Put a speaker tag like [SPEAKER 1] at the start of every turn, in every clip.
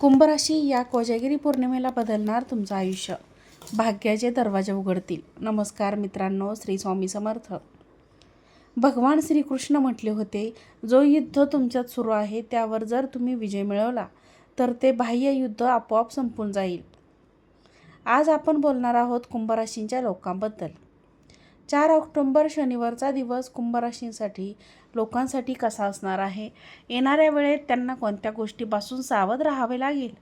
[SPEAKER 1] कुंभराशी या कोजागिरी पौर्णिमेला बदलणार तुमचं आयुष्य. भाग्याचे दरवाजे उघडतील. नमस्कार मित्रांनो श्री स्वामी समर्थ. भगवान श्रीकृष्ण म्हटले होते जो युद्ध तुमच्यात सुरू आहे त्यावर जर तुम्ही विजय मिळवला तर ते बाह्य युद्ध आपोआप संपून जाईल. आज आपण बोलणार आहोत कुंभराशींच्या लोकांबद्दल. चार ऑक्टोंबर शनिवारचा दिवस कुंभराशींसाठी लोकांसाठी कसा असणार आहे? येणाऱ्या वेळेत त्यांना कोणत्या गोष्टीपासून सावध राहावे लागेल?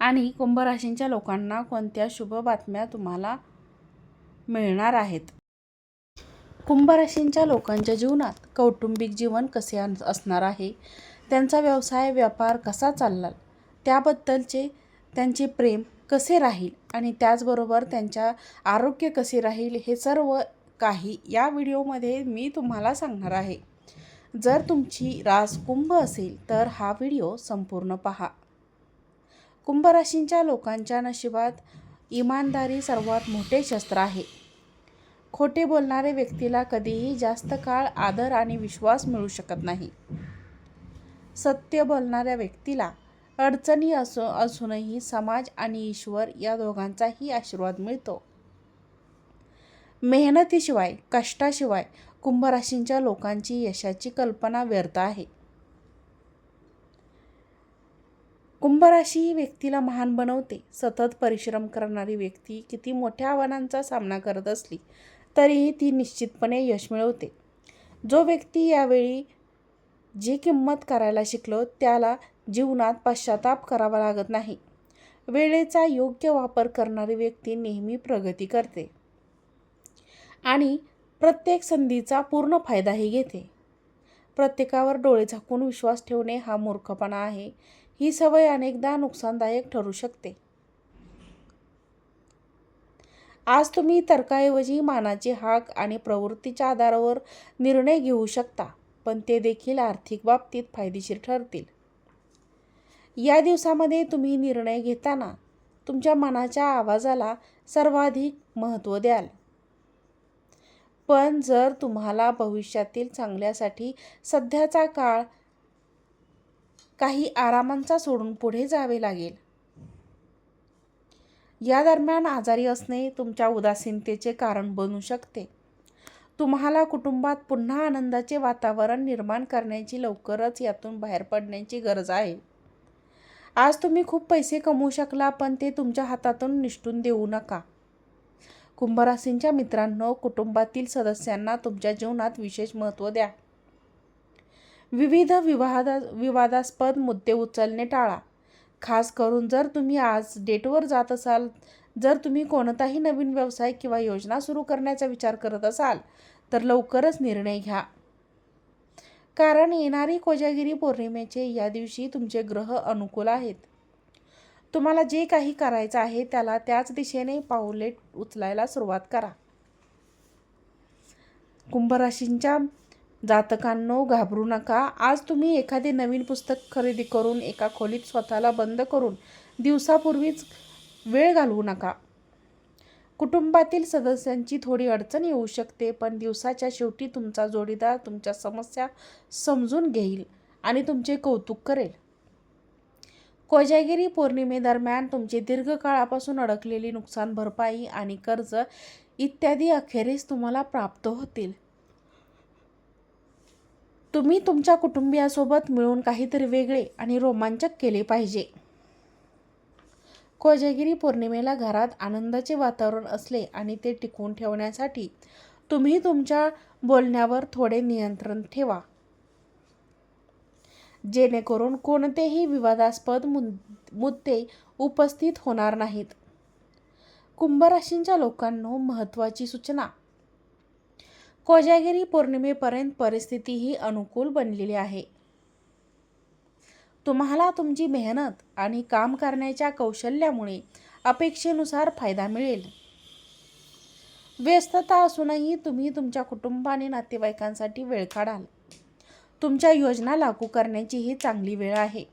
[SPEAKER 1] आणि कुंभराशींच्या लोकांना कोणत्या शुभ बातम्या तुम्हाला मिळणार आहेत? कुंभराशींच्या लोकांच्या जीवनात कौटुंबिक जीवन कसे असणार आहे? त्यांचा व्यवसाय व्यापार कसा चालला त्याबद्दलचे त्यांचे प्रेम कसे राहील आणि त्याचबरोबर त्यांच्या आरोग्य कसे राहील हे सर्व काही या व्हिडिओमध्ये मी तुम्हाला सांगणार आहे. जर तुमची रास कुंभ असेल तर हा व्हिडिओ संपूर्ण पहा. कुंभराशींच्या लोकांच्या नशिबात इमानदारी सर्वात मोठे शस्त्र आहे. खोटे बोलणारे व्यक्तीला कधीही जास्त काळ आदर आणि विश्वास मिळू शकत नाही. सत्य बोलणाऱ्या व्यक्तीला अडचणी असो असूनही समाज आणि ईश्वर या दोघांचाही आशीर्वाद मिळतो. मेहनतीशिवाय कष्टाशिवाय कुंभराशींच्या लोकांची यशाची कल्पना व्यर्थ आहे. कुंभराशी ही व्यक्तीला महान बनवते. सतत परिश्रम करणारी व्यक्ती किती मोठ्या आव्हानांचा सामना करत असली तरीही ती निश्चितपणे यश मिळवते. जो व्यक्ती यावेळी जी किंमत करायला शिकलो त्याला जीवनात पश्चाताप करावा लागत नाही. वेळेचा योग्य वापर करणारी व्यक्ती नेहमी प्रगती करते. आणि प्रत्येक संधीचा पूर्ण फायदाही घेते. प्रत्येकावर डोळे झाकून विश्वास ठेवणे हा मूर्खपणा आहे. ही सवय अनेकदा नुकसानदायक ठरू शकते. आज तुम्ही तर्काऐवजी मानाची हाक आणि प्रवृत्तीच्या आधारावर निर्णय घेऊ शकता पण ते देखील आर्थिक बाबतीत फायदेशीर ठरतील. या दिवसामध्ये तुम्ही निर्णय घेताना तुमच्या मनाच्या आवाजाला सर्वाधिक महत्त्व द्याल. पण जर तुम्हाला भविष्यातील चांगल्यासाठी सध्याचा काळ काही आरामांचा सोडून पुढे जावे लागेल. या दरम्यान आजारी असणे तुमच्या उदासीनतेचे कारण बनू शकते. तुम्हाला कुटुंबात पुन्हा आनंदाचे वातावरण निर्माण करण्याची लवकरच यातून बाहेर पडण्याची गरज आहे. आज तुम्ही खूप पैसे कमवू शकला पण ते तुमच्या हातातून निष्ठून देऊ नका. कुंभराशींच्या मित्रांनो कुटुंबातील सदस्यांना तुमच्या जीवनात विशेष महत्त्व द्या. विविध विवादा विवादास्पद मुद्दे उचलणे टाळा. खास करून जर तुम्ही आज डेटवर जात असाल जर तुम्ही कोणताही नवीन व्यवसाय किंवा योजना सुरू करण्याचा विचार करत असाल तर लवकरच निर्णय घ्या. कारण येणारी कोजागिरी पौर्णिमेचे या दिवशी तुमचे ग्रह अनुकूल आहेत. तुम्हाला जे काही करायचं आहे त्याला त्याच दिशेने पाऊले उचलायला सुरुवात करा. कुंभराशींच्या जातकांनो घाबरू नका. आज तुम्ही एखादे नवीन पुस्तक खरेदी करून एका खोलीत स्वतःला बंद करून दिवसापूर्वीच वेळ घालवू नका. कुटुंबातील सदस्यांची थोडी अडचण येऊ शकते पण दिवसाच्या शेवटी तुमचा जोडीदार तुमच्या समस्या समजून घेईल आणि तुमचे कौतुक करेल. कोजागिरी पौर्णिमेदरम्यान तुमची दीर्घकाळापासून अडकलेली नुकसान भरपाई आणि कर्ज इत्यादी अखेरीस तुम्हाला प्राप्त होतील. तुम्ही तुमच्या कुटुंबियासोबत मिळून काहीतरी वेगळे आणि रोमांचक केले पाहिजे. कोजागिरी पौर्णिमेला घरात आनंदाचे वातावरण असले आणि ते टिकवून ठेवण्यासाठी तुम्ही तुमच्या बोलण्यावर थोडे नियंत्रण ठेवा. जेणेकरून कोणतेही विवादास्पद मुद्दे उपस्थित होणार नाहीत. कुंभराशींच्या लोकांनो महत्त्वाची सूचना. कोजागिरी पौर्णिमेपर्यंत परिस्थिती ही अनुकूल बनलेली आहे. तुम्हाला तुमची मेहनत आणि काम करण्याच्या कौशल्यामुळे अपेक्षेनुसार फायदा मिळेल. व्यस्तता असूनही तुम्ही तुमच्या कुटुंब आणि नातेवाईकांसाठी वेळ काढाल. तुमच्या योजना लागू करण्याची ही चांगली वेळ आहे.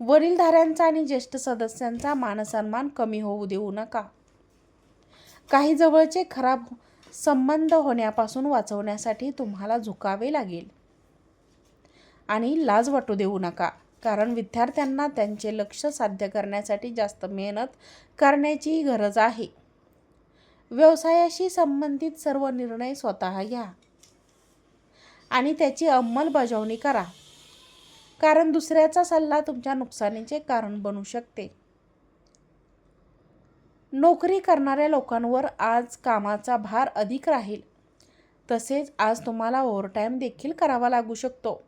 [SPEAKER 1] वडीलधाऱ्यांचा आणि ज्येष्ठ सदस्यांचा मानसन्मान कमी होऊ देऊ नका. काही जवळचे खराब संबंध होण्यापासून वाचवण्यासाठी तुम्हाला झुकावे लागेल. आणि लाज वाटू देऊ नका. कारण विद्यार्थ्यांना त्यांचे लक्ष साध्य करण्यासाठी जास्त मेहनत करण्याची गरज आहे. व्यवसायाशी संबंधित सर्व निर्णय स्वतः घ्या आणि त्याची अंमलबजावणी करा. कारण दुसऱ्याचा सल्ला तुमच्या नुकसानीचे कारण बनू शकते. नोकरी करणाऱ्या लोकांवर आज कामाचा भार अधिक राहील. तसेच आज तुम्हाला ओव्हरटाईम देखील करावा लागू शकतो.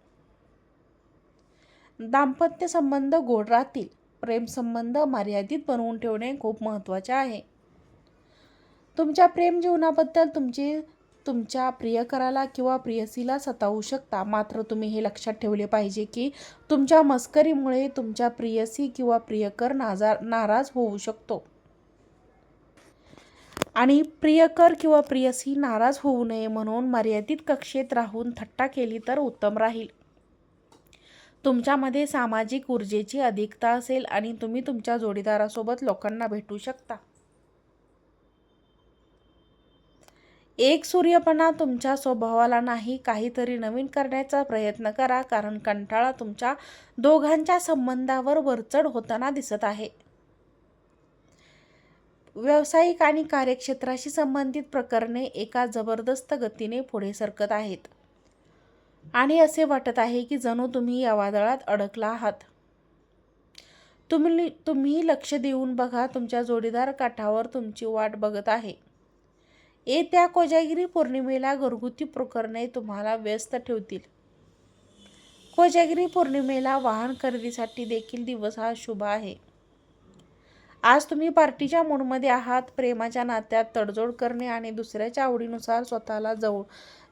[SPEAKER 1] दाम्पत्य संबंध गोड राहतील. प्रेमसंबंध मर्यादित बनवून ठेवणे खूप महत्त्वाचे आहे. तुमच्या प्रेम जीवनाबद्दल तुमची तुमच्या प्रियकराला किंवा प्रियसीला सतावू शकता. मात्र तुम्ही हे लक्षात ठेवले पाहिजे की तुमच्या मस्करीमुळे तुमच्या प्रियसी किंवा प्रियकर नाजार नाराज होऊ शकतो. आणि प्रियकर किंवा प्रियसी नाराज होऊ नये म्हणून मर्यादित कक्षेत राहून थट्टा केली तर उत्तम राहील. तुमच्यामध्ये सामाजिक ऊर्जेची अधिकता असेल आणि तुम्ही तुमच्या जोडीदारासोबत लोकांना भेटू शकता. एक सूर्यपणा तुमच्या स्वभावाला नाही काहीतरी नवीन करण्याचा प्रयत्न करा कारण कंटाळा तुमच्या दोघांच्या संबंधावर वरचढ होताना दिसत आहे. व्यावसायिक आणि कार्यक्षेत्राशी संबंधित प्रकरणे एका जबरदस्त गतीने पुढे सरकत आहेत. आणि असे वाटत आहे की जणू तुम्ही या वादळात अडकला आहात. तुम्ही तुम्ही लक्ष देऊन बघा तुमच्या जोडीदार काठावर तुमची वाट बघत आहे. येत्या कोजागिरी पौर्णिमेला घरगुती प्रकरणे तुम्हाला व्यस्त ठेवतील. कोजागिरी पौर्णिमेला वाहन खरेदीसाठी देखील दिवस हा शुभ आहे. आज तुम्ही पार्टीच्या मूडमध्ये आहात प्रेमाच्या नात्यात तडजोड करणे आणि दुसऱ्याच्या आवडीनुसार स्वतःला जवळ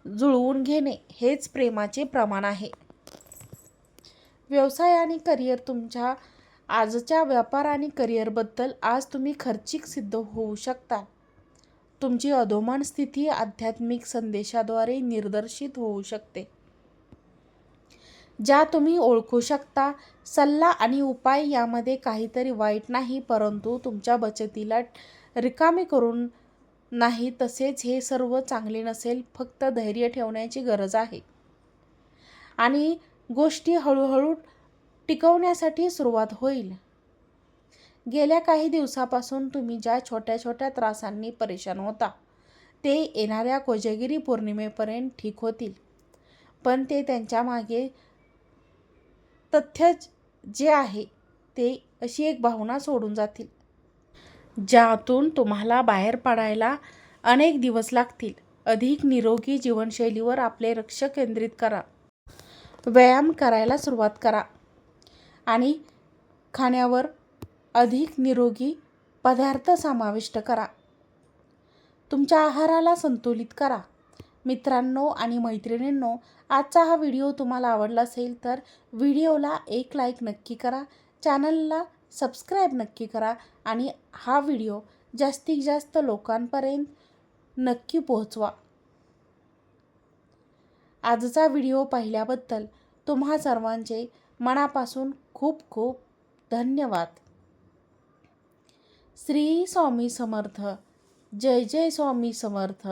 [SPEAKER 1] जुळवून घेणे हेच प्रेमाचे प्रमाण आहे. व्यवसाय आणि करिअर तुमच्या आजच्या व्यापार आणि करिअरबद्दल आज तुम्ही खर्चिक सिद्ध होऊ शकता. तुमची अधोमान स्थिती आध्यात्मिक संदेशाद्वारे निर्दर्शित होऊ शकते. ज्या तुम्ही ओळखू शकता सल्ला आणि उपाय यामध्ये काहीतरी वाईट नाही परंतु तुमच्या बचतीला रिकामी करून नाही तसेच हे सर्व चांगले नसेल फक्त धैर्य ठेवण्याची गरज आहे. आणि गोष्टी हळूहळू टिकवण्यासाठी सुरुवात होईल. गेल्या काही दिवसापासून तुम्ही ज्या छोट्या छोट्या त्रासांनी परेशान होता ते येणाऱ्या कोजगिरी पौर्णिमेपर्यंत ठीक होतील. पण ते त्यांच्या मागे तथ्य जे आहे ते अशी एक भावना सोडून जातील. ज्यातून तुम्हाला बाहेर पडायला अनेक दिवस लागतील. अधिक निरोगी जीवनशैलीवर आपले लक्ष केंद्रित करा. व्यायाम करायला सुरुवात करा. आणि खाण्यावर अधिक निरोगी पदार्थ समाविष्ट करा. तुमच्या आहाराला संतुलित करा. मित्रांनो आणि मैत्रिणींनो आजचा हा व्हिडिओ तुम्हाला आवडला असेल तर व्हिडिओला एक लाईक नक्की करा. चॅनलला सबस्क्राईब नक्की करा आणि हा व्हिडिओ जास्तीत जास्त लोकांपर्यंत नक्की पोहोचवा. आजचा व्हिडिओ पाहिल्याबद्दल तुम्हा सर्वांचे मनापासून खूप खूप धन्यवाद. श्री स्वामी समर्थ. जय जय स्वामी समर्थ.